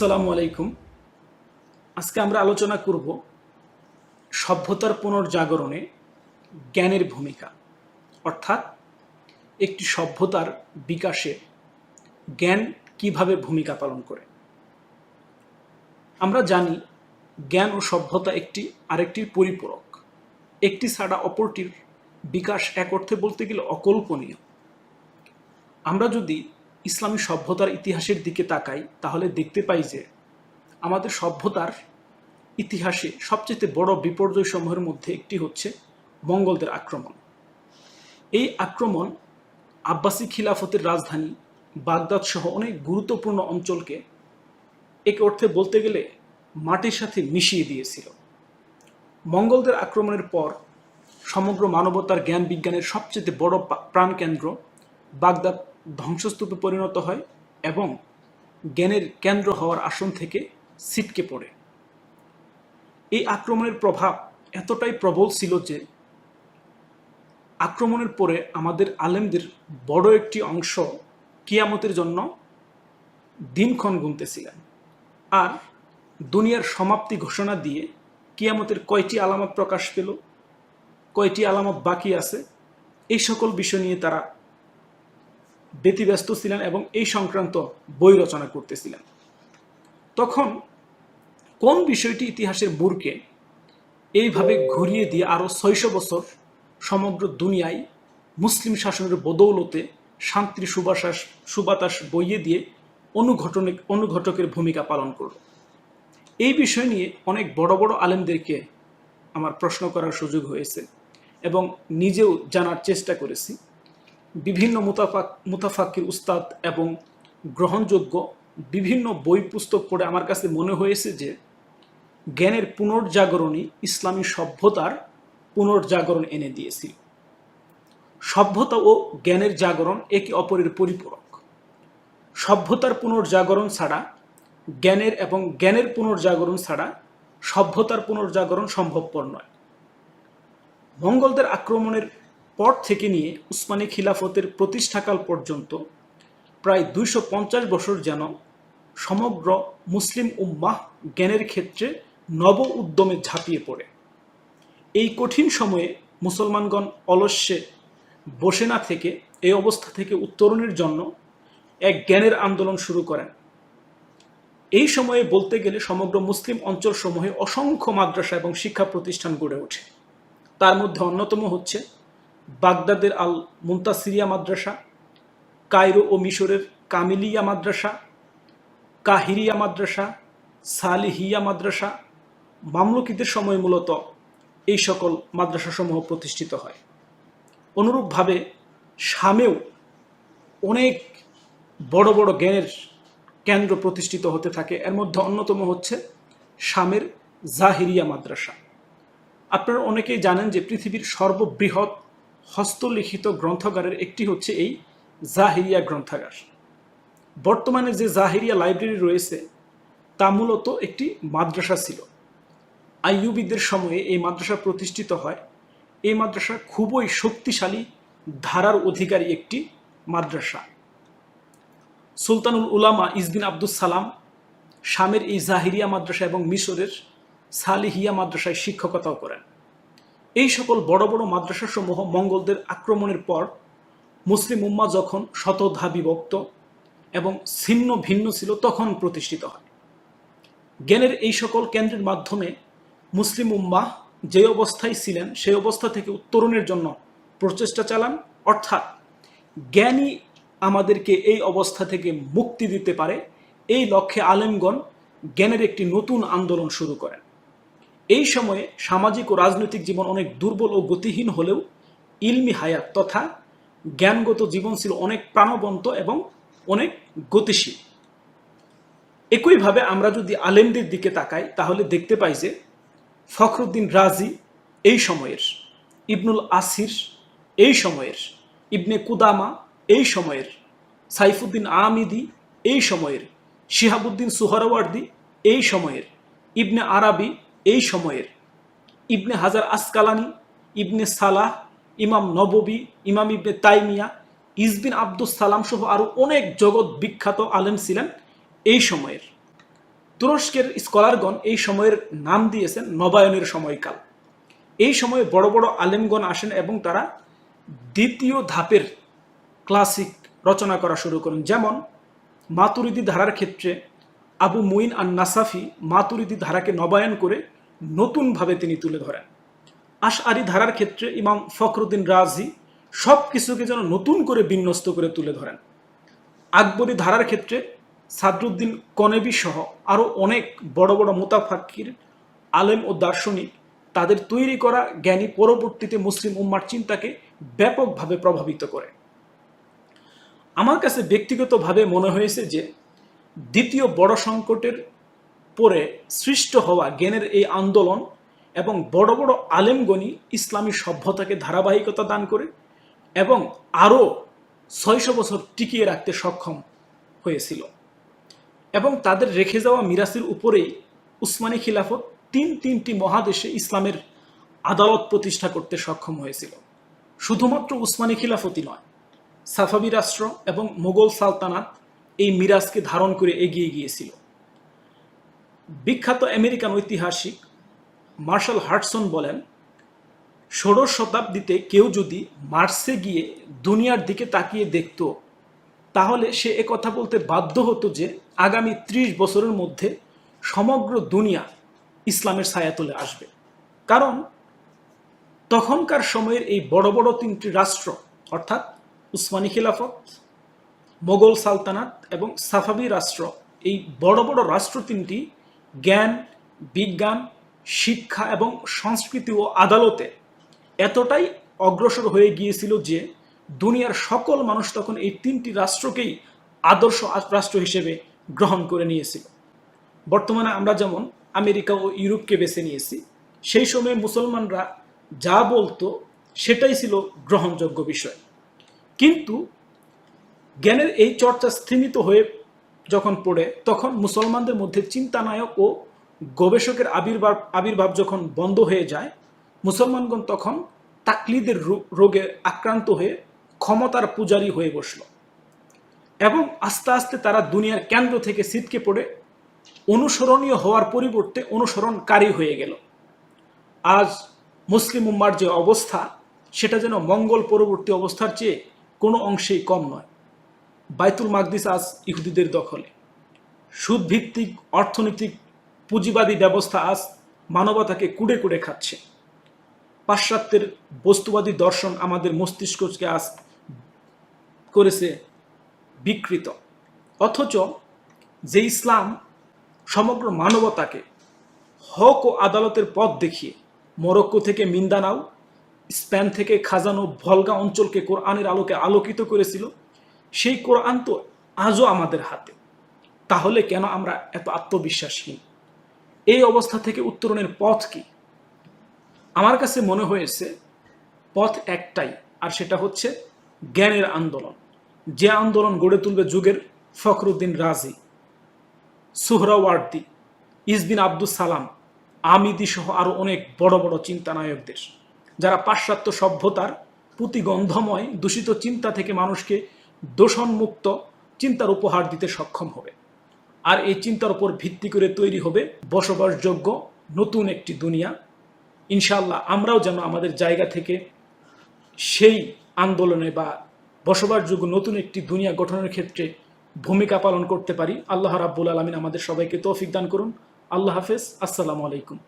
আসসালামু আলাইকুম। আজকে আমরা আলোচনা করব সভ্যতার পুনর্জাগরণে জ্ঞানের ভূমিকা, অর্থাৎ একটি সভ্যতার বিকাশে জ্ঞান কীভাবে ভূমিকা পালন করে। আমরা জানি জ্ঞান ও সভ্যতা একটি আরেকটির পরিপূরক। একটি ছাড়া অপরটির বিকাশ এক অর্থে বলতে গেলে অকল্পনীয়। আমরা যদি ইসলামী সভ্যতার ইতিহাসের দিকে তাকাই, তাহলে দেখতে পাই যে আমাদের সভ্যতার ইতিহাসে সবচেয়ে বড় বিপর্যয় সমূহের মধ্যে একটি হচ্ছে মঙ্গলদের আক্রমণ। এই আক্রমণ আব্বাসী খিলাফতের রাজধানী বাগদাদ সহ অনেক গুরুত্বপূর্ণ অঞ্চলকে এক অর্থে বলতে গেলে মাটির সাথে মিশিয়ে দিয়েছিল। মঙ্গলদের আক্রমণের পর সমগ্র মানবতার জ্ঞান বিজ্ঞানের সবচেয়ে বড় প্রাণকেন্দ্র বাগদাদ ধ্বংসস্তূপে পরিণত হয় এবং জ্ঞানের কেন্দ্র হওয়ার আসন থেকে ছিটকে পড়ে। এই আক্রমণের প্রভাব এতটাই প্রবল ছিল যে আক্রমণের পরে আমাদের আলেমদের বড় একটি অংশ কিয়ামতের জন্য দিনক্ষণ গুনতেছিলেন আর দুনিয়ার সমাপ্তি ঘোষণা দিয়ে কিয়ামতের কয়টি আলামত প্রকাশ পেল, কয়টি আলামত বাকি আছে, এই সকল বিষয় নিয়ে তারা ব্যতিব্যস্ত ছিলেন এবং এই সংক্রান্ত বই রচনা করতেছিলেন। তখন কোন বিষয়টি ইতিহাসের বুরকে এইভাবে ঘুরিয়ে দিয়ে আরও ছয়শো বছর সমগ্র দুনিয়ায় মুসলিম শাসনের বদৌলতে শান্তির সুবাসাস, সুবাতাস বইয়ে দিয়ে অনুঘটনে অনুঘটকের ভূমিকা পালন করল। এই বিষয় নিয়ে অনেক বড় বড় আলেমদেরকে আমার প্রশ্ন করার সুযোগ হয়েছে এবং নিজেও জানার চেষ্টা করেছি। বিভিন্ন মুতাফাক মুতাফাকির উস্তাদ এবং গ্রহণযোগ্য বিভিন্ন বই পুস্তক পড়ে আমার কাছে মনে হয়েছে যে, জ্ঞানের পুনর্জাগরণই ইসলামী সভ্যতার পুনর্জাগরণ এনে দিয়েছিল। সভ্যতা ও জ্ঞানের জাগরণ একে অপরের পরিপূরক। সভ্যতার পুনর্জাগরণ ছাড়া, জ্ঞানের এবং জ্ঞানের পুনর্জাগরণ ছাড়া সভ্যতার পুনর্জাগরণ সম্ভবপর নয়। মঙ্গলদের আক্রমণের পর থেকে নিয়ে উসমানী খিলাফতের প্রতিষ্ঠাকাল পর্যন্ত প্রায় দুইশো পঞ্চাশ বছর যেন সমগ্র মুসলিম উম্মাহ জ্ঞানের ক্ষেত্রে নব উদ্যমে ঝাঁপিয়ে পড়ে। এই কঠিন সময়ে মুসলমানগণ অলস্যে বসে না থেকে এই অবস্থা থেকে উত্তরণের জন্য এক জ্ঞানের আন্দোলন শুরু করেন। এই সময়ে বলতে গেলে সমগ্র মুসলিম অঞ্চলসমূহে অসংখ্য মাদ্রাসা এবং শিক্ষা প্রতিষ্ঠান গড়ে ওঠে। তার মধ্যে অন্যতম হচ্ছে বাগদাদের আল মুন্তাসিরিয়া মাদ্রাসা, কায়রো ও মিশরের কামিলিয়া মাদ্রাসা, কাহিরিয়া মাদ্রাসা, সালিহিয়া মাদ্রাসা মামলুকিদের সময় মূলত এই সকল মাদ্রাসাসমূহ প্রতিষ্ঠিত হয়। অনুরূপভাবে শামেও অনেক বড় বড় জ্ঞানের কেন্দ্র প্রতিষ্ঠিত হতে থাকে। এর মধ্যে অন্যতম হচ্ছে শামের জাহিরিয়া মাদ্রাসা। আপনারা অনেকেই জানেন যে পৃথিবীর সর্ববৃহৎ হস্তলিখিত গ্রন্থাগারের একটি হচ্ছে এই জাহিরিয়া গ্রন্থাগার। বর্তমানে যে জাহিরিয়া লাইব্রেরি রয়েছে, তা মূলত একটি মাদ্রাসা ছিল। আইয়ুবিদের সময়ে এই মাদ্রাসা প্রতিষ্ঠিত হয়। এই মাদ্রাসা খুবই শক্তিশালী, ধারার অধিকারী একটি মাদ্রাসা। সুলতানুল উলামা ইসবিন আব্দুস সালাম শামের এই জাহিরিয়া মাদ্রাসা এবং মিশরের সালিহিয়া মাদ্রাসায় শিক্ষকতাও করেন। এই সকল বড় বড় মাদ্রাসাসমূহ মঙ্গলদের আক্রমণের পর মুসলিম উম্মা যখন শতধা বিভক্ত এবং ছিন্ন ভিন্ন ছিল, তখন প্রতিষ্ঠিত হয়। জ্ঞানের এই সকল কেন্দ্রের মাধ্যমে মুসলিম উম্মা যে অবস্থায় ছিলেন, সেই অবস্থা থেকে উত্তরণের জন্য প্রচেষ্টা চালান। অর্থাৎ জ্ঞানী আমাদেরকে এই অবস্থা থেকে মুক্তি দিতে পারে। এই লক্ষ্যে আলেমগণ জ্ঞানের একটি নতুন আন্দোলন শুরু করেন। এই সময়ে সামাজিক ও রাজনৈতিক জীবন অনেক দুর্বল ও গতিহীন হলেও ইলমি হায়াত তথা জ্ঞানগত জীবন ছিল অনেক প্রাণবন্ত এবং অনেক গতিশীল। একইভাবে আমরা যদি আলেমদের দিকে তাকাই, তাহলে দেখতে পাই যে ফখরুদ্দিন রাজি এই সময়ের, ইবনুল আসির এই সময়ের, ইবনে কুদামা এই সময়ের, সাইফুদ্দিন আমিদি এই সময়ের, শিহাবুদ্দিন সুহরাওয়ার্দি এই সময়ের, ইবনে আরাবি এই সময়ের ইবনে হাজার আসকালানি, ইবনে সালাহ, ইমাম নববী, ইমাম ইবনে তাইমিয়া, ইসবিন আব্দুস সালাম সহ আরও অনেক জগৎ বিখ্যাত আলেম ছিলেন। এই সময়ের তুরস্কের স্কলারগণ এই সময়ের নাম দিয়েছেন নবায়নের সময়কাল। এই সময়ে বড় বড় আলেমগণ আসেন এবং তারা দ্বিতীয় ধাপের ক্লাসিক রচনা করা শুরু করেন। যেমন মাতুরিদি ধারার ক্ষেত্রে আবু মুইন আর নাসাফি মাতুরিদি ধারাকে নবায়ন করে নতুনভাবে তিনি তুলে ধরেন। আশআরি ধারার ক্ষেত্রে ইমাম ফখরুদ্দিন রাজি সব কিছুকে যেন নতুন করে বিন্যস্ত করে তুলে ধরেন। আকবরী ধারার ক্ষেত্রে সাদরুদ্দিন কনেবি সহ আরও অনেক বড় বড় মোতাফাক্কির, আলেম ও দার্শনিক তাদের তৈরি করা জ্ঞানী পরবর্তীতে মুসলিম উম্মার চিন্তাকে ব্যাপকভাবে প্রভাবিত করে। আমার কাছে ব্যক্তিগতভাবে মনে হয়েছে যে দ্বিতীয় বড় সংকটের পরে সৃষ্ট হওয়া জ্ঞানের এই আন্দোলন এবং বড় বড় আলেমগণি ইসলামী সভ্যতাকে ধারাবাহিকতা দান করে এবং আরও ছয়শো বছর টিকিয়ে রাখতে সক্ষম হয়েছিল। এবং তাদের রেখে যাওয়া মিরাসের উপরেই উসমানী খিলাফত তিন তিনটি মহাদেশে ইসলামের আদালত প্রতিষ্ঠা করতে সক্ষম হয়েছিল। শুধুমাত্র উসমানী খিলাফতই নয়, সাফাবি রাষ্ট্র এবং মোগল সালতানাত এই মিরাজকে ধারণ করে এগিয়ে গিয়েছিল। বিখ্যাত আমেরিকান ঐতিহাসিক মার্শাল হার্টসন বলেন, ষোড়শ শতাব্দীতে কেউ যদি মার্সে গিয়ে দুনিয়ার দিকে তাকিয়ে দেখত, তাহলে সে কথা বলতে বাধ্য হতো যে আগামী ত্রিশ বছরের মধ্যে সমগ্র দুনিয়া ইসলামের ছায়াতলে আসবে। কারণ তখনকার সময়ের এই বড় বড় তিনটি রাষ্ট্র, অর্থাৎ উসমানী খিলাফত মোগল সালতানাত এবং সাফাবি রাষ্ট্র। এই বড় বড় রাষ্ট্র তিনটি জ্ঞান, বিজ্ঞান, শিক্ষা এবং সংস্কৃতি ও আদালতে এতটাই অগ্রসর হয়ে গিয়েছিল যে দুনিয়ার সকল মানুষ তখন এই তিনটি রাষ্ট্রকেই আদর্শ রাষ্ট্র হিসেবে গ্রহণ করে নিয়েছিল। বর্তমানে আমরা যেমন আমেরিকা ও ইউরোপকে বেছে নিয়েছি, সেই সময়ে মুসলমানরা যা বলতো সেটাই ছিল গ্রহণযোগ্য বিষয়। কিন্তু জ্ঞানের এই চর্চা স্থিমিত হয়ে যখন পড়ে, তখন মুসলমানদের মধ্যে চিন্তানায়ক ও গবেষকের আবির্ভাব আবির্ভাব যখন বন্ধ হয়ে যায়, মুসলমানগণ তখন তাকলিদের রোগে আক্রান্ত হয়ে ক্ষমতার পূজারী হয়ে বসল এবং আস্তে আস্তে তারা দুনিয়ার কেন্দ্র থেকে ছিটকে পড়ে অনুসরণীয় হওয়ার পরিবর্তে অনুসরণকারী হয়ে গেল। আজ মুসলিম উম্মার যে অবস্থা, সেটা যেন মঙ্গল পরবর্তী অবস্থার চেয়ে কোনো অংশেই কম নয়। বাইতুল মাকদিস আজ ইহুদিদের দখলে। সুদভিত্তিক অর্থনৈতিক পুঁজিবাদী ব্যবস্থা আজ মানবতাকে কুড়ে কুড়ে খাচ্ছে। পাশ্চাত্যের বস্তুবাদী দর্শন আমাদের মস্তিষ্ককে আজ করেছে বিকৃত। অথচ যে ইসলাম সমগ্র মানবতাকে হক ও আদালতের পথ দেখিয়ে মরক্কো থেকে মিন্দানাও, স্পেন থেকে খাজানো ভলগা অঞ্চলকে কোরআনের আলোকে আলোকিত করেছিল সেই কোরআন তো আজও আমাদের হাতে। তাহলে কেন আমরা এত আত্মবিশ্বাসহীন? এই অবস্থা থেকে উত্তরণের পথ কি? আমার কাছে মনে হয়েছে, পথ একটাই, আর সেটা হচ্ছে জ্ঞানের আন্দোলন। যে আন্দোলন গড়ে তুলবে যুগের ফখরুদ্দিন রাজি, সুহরাওয়ার্দি, ইসবিন আব্দুল সালাম আমিদি সহ আরও অনেক বড় বড় চিন্তানায়কদের। যারা পাশ্চাত্য সভ্যতার প্রতিগন্ধময় দূষিত চিন্তা থেকে মানুষকে দূষণমুক্ত চিন্তার উপহার দিতে সক্ষম হবে। আর এই চিন্তার উপর ভিত্তি করে তৈরি হবে বসবাসযোগ্য নতুন একটি দুনিয়া। ইনশাল্লাহ আমরাও যেন আমাদের জায়গা থেকে সেই আন্দোলনে বা বসবাসযোগ্য নতুন একটি দুনিয়া গঠনের ক্ষেত্রে ভূমিকা পালন করতে পারি। আল্লাহ রাব্বুল আলমিন আমাদের সবাইকে তৌফিক দান করুন। আল্লাহ হাফেজ। আসসালামু আলাইকুম।